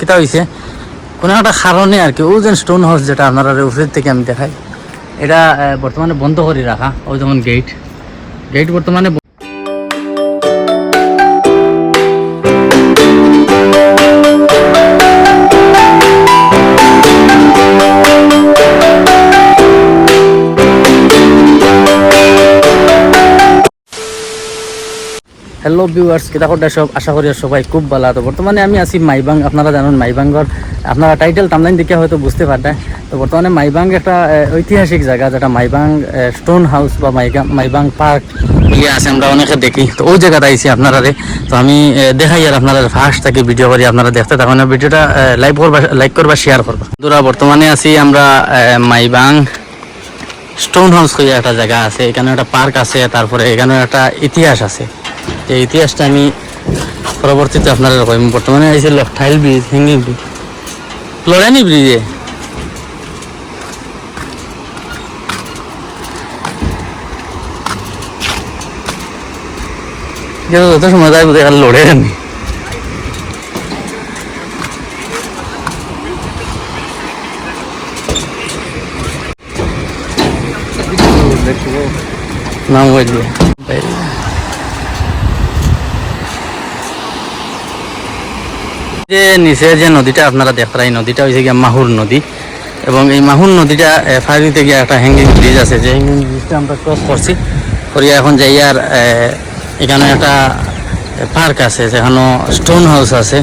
কিতা হয়েছে কোনো একটা কারণে আর কি, ওজন স্টোন হাউস যেটা আপনারা উপরের থেকে আমি দেখাই, এটা বর্তমানে বন্ধ করে রাখা ওই যেমন গেট গেট বর্তমানে হ্যালো ভিউয়ার্স কিতা করতে সব আশা করি সবাই খুব ভালো তো বর্তমানে আমি আছি মাইবাং, আপনারা জানেন মাইবাঙ্গর আপনারা টাইটেল টামলাইন দেখে হয়তো বুঝতে পারতেন। তো বর্তমানে মাইবাং একটা ঐতিহাসিক জায়গা, যেটা মাইবাং স্টোন হাউস বা মাইগা, মাইবাং পার্ক ইয়ে আছে, আমরা অনেকে দেখি। তো ওই জায়গাতে আইছি আপনারা তো আমি দেখাই আর আপনারা ফার্স্ট থেকে ভিডিও করি, আপনারা দেখতে থাকুন। ভিডিওটা লাইভ করবা লাইক করবা শেয়ার করবা। বন্ধুরা, বর্তমানে আছি আমরা মাইবাং স্টোন হাউস হয়ে একটা জায়গা আছে এখানে একটা পার্ক আছে, তারপরে এখানে একটা ইতিহাস আছে। এই ইতিহাসটা আমি পরবর্তীতে আপনারা কইম। বর্তমানে আইছিল টাইল ব্রিজ হ্যাঙ্গিং ব্রিজ। লড়ানি ব্রিজে? যত সময় যায় বোধহয় খালি লড়ে নি নাম বললি যে নিচে যে নদীটা আপনারা দেখরা এই নদীটা হয়েছে গিয়া মাহুর নদী। এবং এই মাহুর নদীটা ফারিতে গিয়ে একটা হ্যাঙ্গিং ব্রিজ আছে। যে হ্যাঙ্গিং ব্রিজটা আমরা ক্রস করছি। করিয়া এখন যাই আর এখানে একটা পার্ক আছে, যেখানে স্টোন হাউস আছে।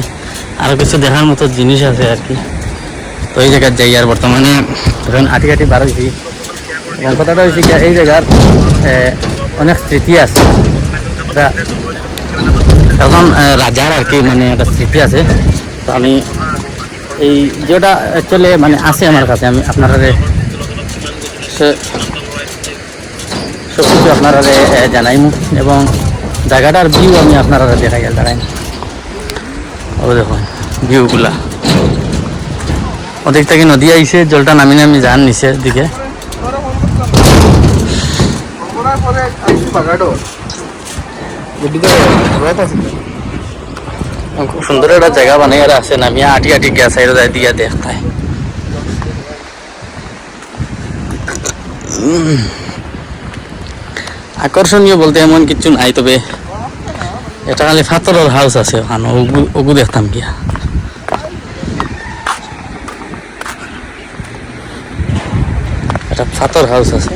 আরও কিছু দেখার মতো জিনিস আছে আর কি। তো এই জায়গায় যাই আর বর্তমানে এখন আটি কাটি বার হয়েছি কথাটা হয়েছে এই জায়গার অনেক স্মৃতি আছে। এখন রাজার আর কি মানে একটা স্মৃতি আছে। তো আমি এই যেটা অ্যাকচুয়ালি মানে আছে আমার কাছে, আমি আপনারা সব কিছু আপনারা জানাইম এবং জায়গাটার ভিউ আমি আপনারা দেখাই দাঁড়াই ও দেখুন ভিউগুলা ওদিক থেকে নদী আইছে, জলটা নামি নামি যান নিচের দিকে। খুব সুন্দর একটা জায়গা বানিয়ে আছে নামিয়া আটি আটি গ্যাস সাইড দিয়া উম। আকর্ষণীয় বলতে এমন কিছু নাই, তবে এটা খালি ফাতরের হাউস আছে ওখানে ওগু দেখতাম গিয়া এটা ফাতর হাউস আছে।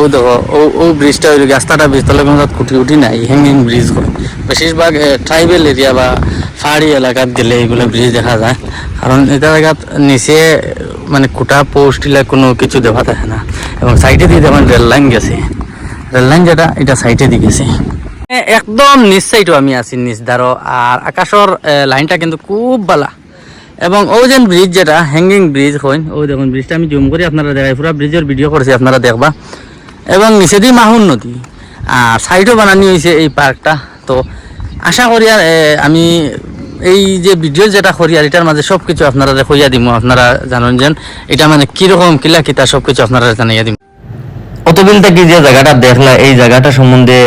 ও দেখো, ও ও ব্রিজটা ওই রাস্তাটা ব্রিজ তলে কোনো খুঁটি উঠি নাই হ্যাঙ্গিং ব্রিজ বেশিরভাগ ট্রাইবেল এরিয়া বা পাহাড়ি এলাকাত গেলে এগুলো ব্রিজ দেখা যায়। কারণ এটা জায়গাত নিচে মানে খুঁটা পোস্ট কোনো কিছু দেখা থাকে না। এবং সাইডে দিয়ে যেমন রেল লাইন গেছে রেল লাইন যেটা, এটা সাইডে দিয়ে গেছে। একদম নিচ সাইডও আমি আছি, নিচ দ্বারো আর আকাশর লাইনটা কিন্তু খুব ভালা এবং ও যেন ব্রিজ যেটা হ্যাঙ্গিং ব্রিজ হয় ওই দেখুন ব্রিজটা আমি জুম করি, আপনারা দেখাই, পুরো ব্রিজের ভিডিও করছি, আপনারা দেখবা। এবং নিচে দিয়ে মাহুর নদী, আর সাইডও বানানি হয়েছে এই পার্কটা তো আশা করি আর আমি এই যে ভিডিও যেটা করি, আর এটার মাঝে সব কিছু আপনারা কইয়া দিব আপনারা জানেন যেন, এটা মানে কীরকম কিলা কিতা সব কিছু আপনারা জানাইয়া দিব অতবিল থেকে যে জায়গাটা দেখলা এই জায়গাটা সম্বন্ধে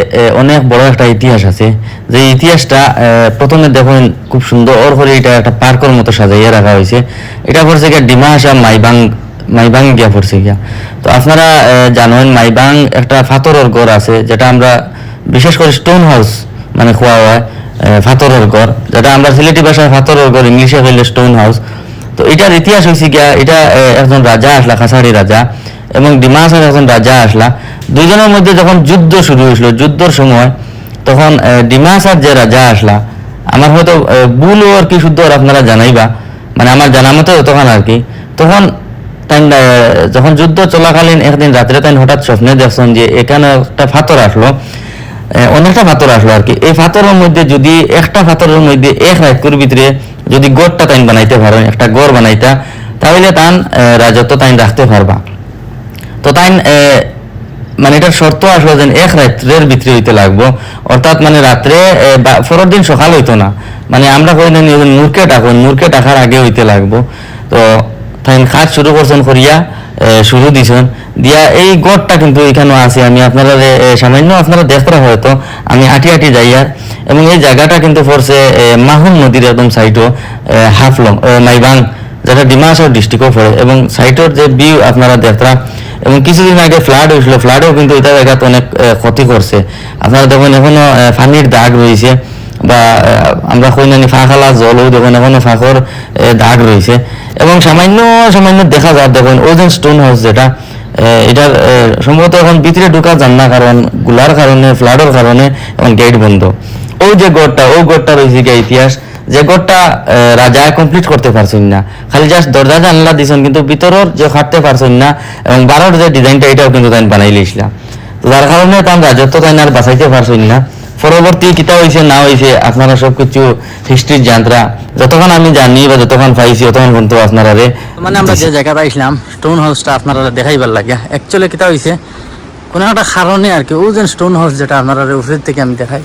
অনেক বড় একটা ইতিহাস আছে। যে ইতিহাসটা প্রথমে দেখুন, খুব সুন্দর ওর করে এটা একটা পার্কের মতো সাজাইয়া রাখা হয়েছে। এটা পড়ছে গিয়া ডিমা আসা মাইবাং মাইবাং গিয়া পড়ছে গিয়া। তো আপনারা জানেন, মাইবাং একটা ফাতরের ঘর আছে, যেটা আমরা বিশেষ করে স্টোন হাউস মানে খোয়া হয় ফাতরের ঘর। যেটা আমরা সিলেটি ভাষায় ফাতরের ঘর, ইংলিশে কইলে স্টোন হাউস তো এটার ইতিহাস হয়েছে গিয়া, এটা একজন রাজা, আসলা খাসাড়ি রাজা। এবং ডিমাসার একজন রাজা আসলা দুজনের মধ্যে যখন যুদ্ধ শুরু হয়েছিল, যুদ্ধর সময়, তখন ডিমাসার যে রাজা আসলা, আমার হয়তো ভুল আর কি শুদ্ধ আর আপনারা জানাইবা মানে আমার জানা মতো তখন আর কি, তখন যখন যুদ্ধ চলাকালীন একদিন রাত্রে তাই হঠাৎ স্বপ্নে দেখছেন যে এখানে একটা ফাতর আসলো অনেকটা ফাতর আসলো আর কি। এই ফাতরের মধ্যে যদি একটা ফাতরের মধ্যে এক রাজ্যের ভিতরে যদি গড়টা তাইন বানাইতে পারেন, একটা গড় বানাইতা তাহলে তান রাজত্ব তাইন রাখতে পারবা। তো মানে এটার শর্ত আসলো যে এক রাত্রের ভিতরে হইতে লাগবো। অর্থাৎ মানে রাত্রে পরের দিন সকাল হইতো না। মানে আমরা কই ডাকুন ডাকার আগে হইতে লাগবো। তো তাই শুরু করছেন করিয়া শুরু দিছেন। দিয়া এই গড়টা কিন্তু এখানে আছে। আমি আপনারা সামান্য আপনারা দেখতে হয়তো আমি হাঁটি হাঁটি যাইয়া এবং এই জায়গাটা কিন্তু পড়ছে এ, মাহুন নদীর একদম সাইডও হাফলং মাইবাং যেটা ডিমাসার ডিস্ট্রিক্টও পড়ে। এবং সাইটের যে ভিউ আপনারা দেখরা এবং কিছুদিন আগে ফ্লাড হয়েছিল। ফ্লাডেও কিন্তু এটা জায়গাতে অনেক ক্ষতি করছে। আপনারা দেখুন এখনও পানির দাগ রয়েছে বা আমরা কই নানি ফাঁকালা জলও দেখুন এখনও ফাঁকর দাগ রয়েছে। এবং সামান্য সামান্য দেখা যায় দেখুন ওজন স্টোন হাউস যেটা এ, এটার সম্ভবত এখন ভিতরে ঢোকা যান না কারণগুলার কারণে ফ্লাডের কারণে এখন গেট বন্ধ। ওই যে গড়টা ওই গড়টা রয়েছে ইতিহাস। যে এ, রাজা কমপ্লিট করতে পারছেন না। খালি জাস্ট দরজা জানলা দিছেন কিন্তু ভিতরের যে খাটতে পারছেন না এবং বারোর যে ডিজাইনটা এটাও কিন্তু তাই বানাই লিছিলাম। তো যার কারণে তার রাজত্ব তাই আর বাঁচাইতে পারছেন না। পরবর্তী কিতা হয়েছে না হয়েছে আপনারা সব কিছু হিস্ট্রির জানতরা যতক্ষণ আমি জানি বা যতক্ষণ পাইছি ততক্ষণ কিন্তু আপনারা রে মানে আমরা যে জায়গা পাইছিলাম স্টোন হাউসটা আপনারা দেখাইবার লাগে। অ্যাকচুয়ালি কিতা হয়েছে কোনো একটা কারণে আর কি ও যে স্টোন হাউস যেটা আপনারা উপরের থেকে আমি দেখাই।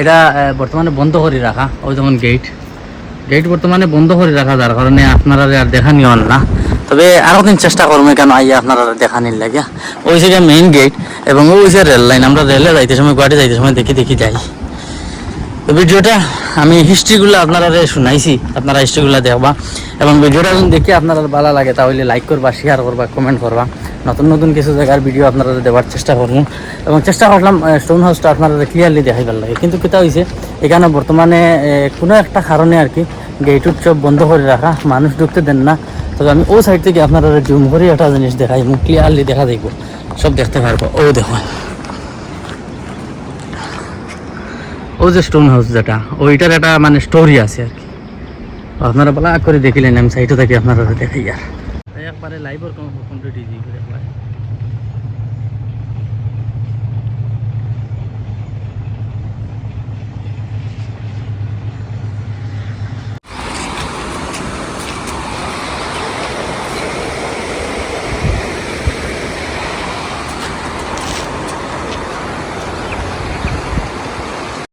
এটা বর্তমানে বন্ধ করে রাখা, ওই যেমন গেট গেট বর্তমানে বন্ধ করে রাখা, যার কারণে আপনারা আর দেখা নিয়ন না। তবে আরও দিন চেষ্টা করব কেন আইয়া আপনারা দেখা নিন লাগিয়া। ওই জায়গা মেইন গেট এবং ওই যে রেল লাইন আমরা রেলে যাইতে সময়, গুয়াহাটি যাইতে সময় দেখি দেখি যাই। তো ভিডিওটা আমি হিস্ট্রিগুলো আপনারা শুনাইছি, আপনারা হিস্ট্রিগুলো দেখবা। এবং ভিডিওটা যদি দেখি আপনারা ভালো লাগে, তাহলে লাইক করবা শেয়ার করবা কমেন্ট করবা। নতুন নতুন কিছু জায়গার ভিডিও আপনারা দেওয়ার চেষ্টা করলাম এবং চেষ্টা করলাম স্টোন হাউসটা আপনারা ক্লিয়ারলি দেখাইবার লাগে। কিন্তু কেটা হয়েছে এখানে বর্তমানে কোনো একটা কারণে আর কি গেট সব বন্ধ করে রাখা, মানুষ ঢুকতে দেন না। তবে আমি ও সাইড থেকে আপনারা জুম করে একটা জিনিস দেখাই ক্লিয়ারলি দেখা দেখব। সব দেখতে পারব। ও দেখো ও যে স্টোন হাউস যেটা, ওইটার একটা মানে স্টোরি আছে আর কি। আপনারা বলা করে দেখিলেন, আমি সাইটে থাকি আপনারা দেখাই আর। একবারে লাইভর কমপ্লিট হয়ে যাবে একবারে।